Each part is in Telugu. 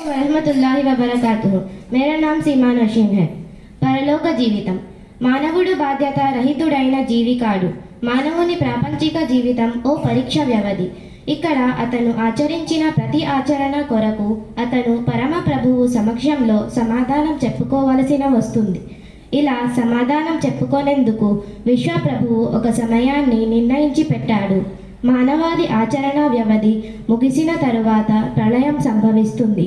వరహమతుల్లాహి వబరకాతుహు. మేరా నామ్ సీమా నషీం హై. పరలోక జీవితం. మానవుడు బాధ్యత రహితుడైన జీవి కాడు మానవుని ప్రాపంచిక జీవితం ఓ పరీక్ష వ్యవధి. ఇక్కడ అతను ఆచరించిన ప్రతి ఆచరణ కొరకు అతను పరమ ప్రభువు సమక్షంలో సమాధానం చెప్పుకోవలసిన వస్తుంది. ఇలా సమాధానం చెప్పుకోనేందుకు విశ్వప్రభువు ఒక సమయాన్ని నిర్ణయించి పెట్టాడు. మానవాది ఆచరణ వ్యవధి ముగిసిన తరువాత ప్రళయం సంభవిస్తుంది.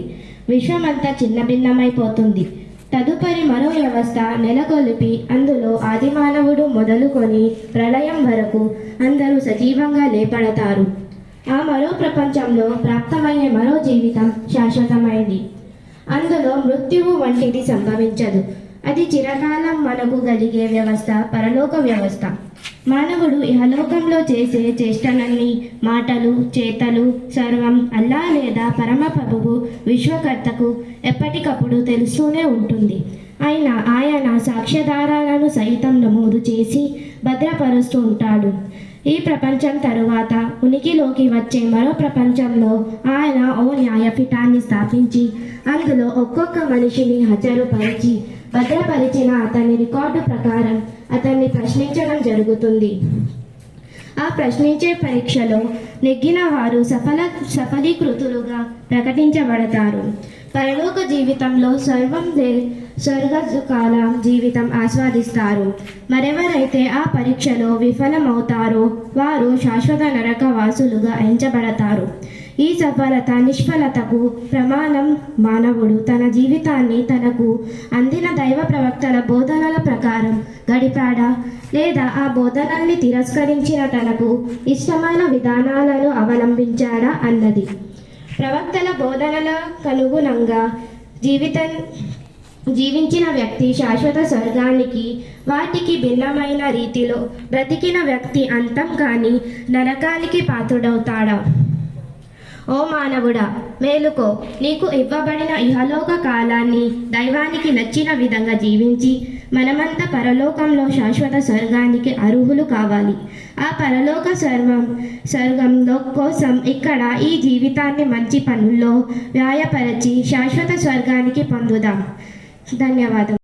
విశ్వమంతా చిన్నభిన్నమైపోతుంది. తదుపరి మరో వ్యవస్థ నెలకొల్పి అందులో ఆదిమానవుడు మొదలుకొని ప్రళయం వరకు అందరూ సజీవంగా లేపడతారు. ఆ మరో ప్రపంచంలో ప్రాప్తమయ్యే మరో జీవితం శాశ్వతమైంది. అందులో మృత్యువు వంటిది సంభవించదు. అది చిరకాలం మనకు కలిగే వ్యవస్థ పరలోక వ్యవస్థ. మానవుడు ఇహలోకంలో చేసే చేష్టలన్నీ మాటలు చేతలు సర్వం అల్లా లేదా పరమ ప్రభువు విశ్వకర్తకు ఎప్పటికప్పుడు తెలుస్తూనే ఉంటుంది. అయినా ఆయన సాక్ష్యాధారాలను సైతం నమోదు చేసి భద్రపరుస్తూ ఉంటాడు. ఈ ప్రపంచం తరువాత ఉనికిలోకి వచ్చే మరో ప్రపంచంలో ఆయన ఓ న్యాయపీఠాన్ని స్థాపించి అందులో ఒక్కొక్క మనిషిని హజరుపరిచి భద్రపరిచిన అతని రికార్డు ప్రకారం అతన్ని ప్రశ్నించడం జరుగుతుంది. ఆ ప్రశ్నించే పరీక్షలో నెగ్గిన వారు సఫల సఫలీకృతులుగా ప్రకటించబడతారు. పరలోక జీవితంలో సర్వం స్వర్గకాల జీవితం ఆస్వాదిస్తారు. మరెవరైతే ఆ పరీక్షలో విఫలమవుతారో వారు శాశ్వత నరక వాసులుగా ఎంచబడతారు. ఈ సఫలత నిష్ఫలతకు ప్రమాణం మానవుడు తన జీవితాన్ని తనకు అందిన దైవ ప్రవక్తల బోధనల ప్రకారం గడిపాడా? లేదా ఆ బోధనల్ని తిరస్కరించిన తనకు ఇష్టమైన విధానాలను అవలంబించాడా అన్నది. ప్రవక్తల బోధనలకు అనుగుణంగా జీవితం జీవించిన వ్యక్తి శాశ్వత స్వర్గానికి వాటికి భిన్నమైన రీతిలో బ్రతికిన వ్యక్తి అంతం కాని నరకానికి పాత్రుడవుతాడా? ఓ మానవుడా మేలుకో. నీకు ఇవ్వబడిన ఇహలోక కాలాన్ని దైవానికి నచ్చిన విధంగా జీవించి మనమంతా పరలోకంలో శాశ్వత స్వర్గానికి అర్హులు కావాలి. ఆ పరలోక స్వర్గం స్వర్గంలో కోసం ఇక్కడ ఈ జీవితాన్ని మంచి పనుల్లో వ్యాయపరచి శాశ్వత స్వర్గానికి పొందుదాం. ధన్యవాదం